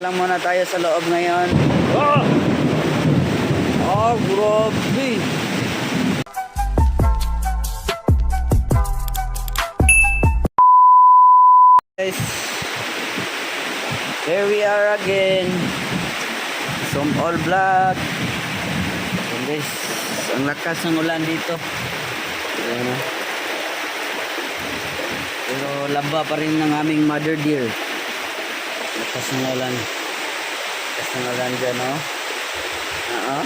Lang muna tayo sa loob ngayon. Oh! Oh, grabe! Guys, here we are again. Some all black. Ayan guys, ang lakas ng ulan dito. Oh. Pero laba pa rin ng aming mother deer. Lakas ng ulan. Lakas ng ulan dyan, no? Oo.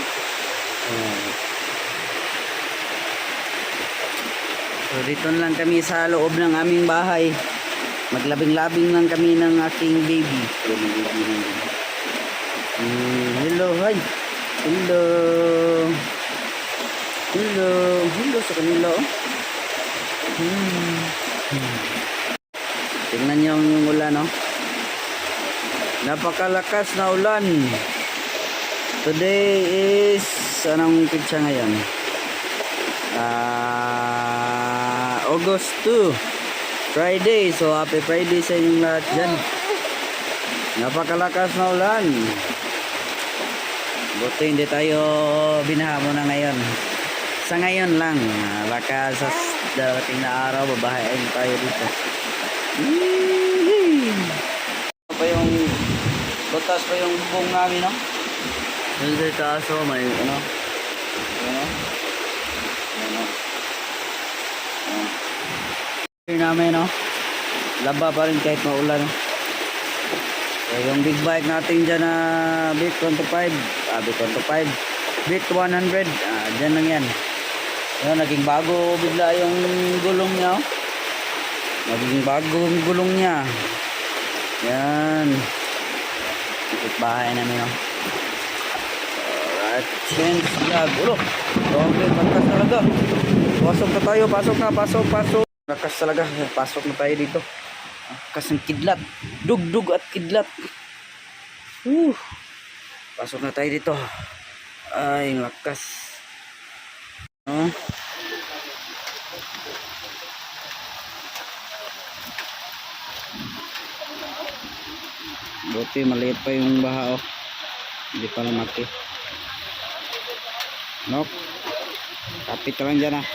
So, dito lang kami sa loob ng aming bahay. Maglabing-labing lang kami ng aking baby. Mm, hello, hi. Hello. Hello. Hello sa kanila, oh. Hmm. Hmm. Tingnan niyo yung ulan, no? Napakalakas na ulan. Today is anong kitsa ngayon? Ah, August 2. Friday. So happy Friday sa inyong lahat dyan. Napakalakas na ulan. Buti hindi tayo binaha muna ngayon. Sa ngayon lang, ah, baka sa darating na araw, babahain tayo dito. Pa yung butas pa yung bubong namin, no? Dito taas, oh, may ano? Ano? Ano? Ano? Namin, no? Laba pa rin kahit maulan, no? So, yung big bike natin dyan na Bit 25, ah, Bit 25, Bit 100, ah, dyan lang yan. Yun, naging bago bigla yung gulong niya, oh. Naging bago yung gulong niya. Yan. Ikot bahay namin, oh. Alright, change vlog. Ulo, grabe, malakas talaga. Pasok na tayo, pasok na, pasok, pasok. Lakas talaga, pasok na tayo dito. Lakas ng kidlat. Dugdug at kidlat. Uh, pasok na tayo dito. Ay, lakas. Oh. buti maliit pa yung baha oh. Hindi pa lumaki nok kapit lang dyan ah.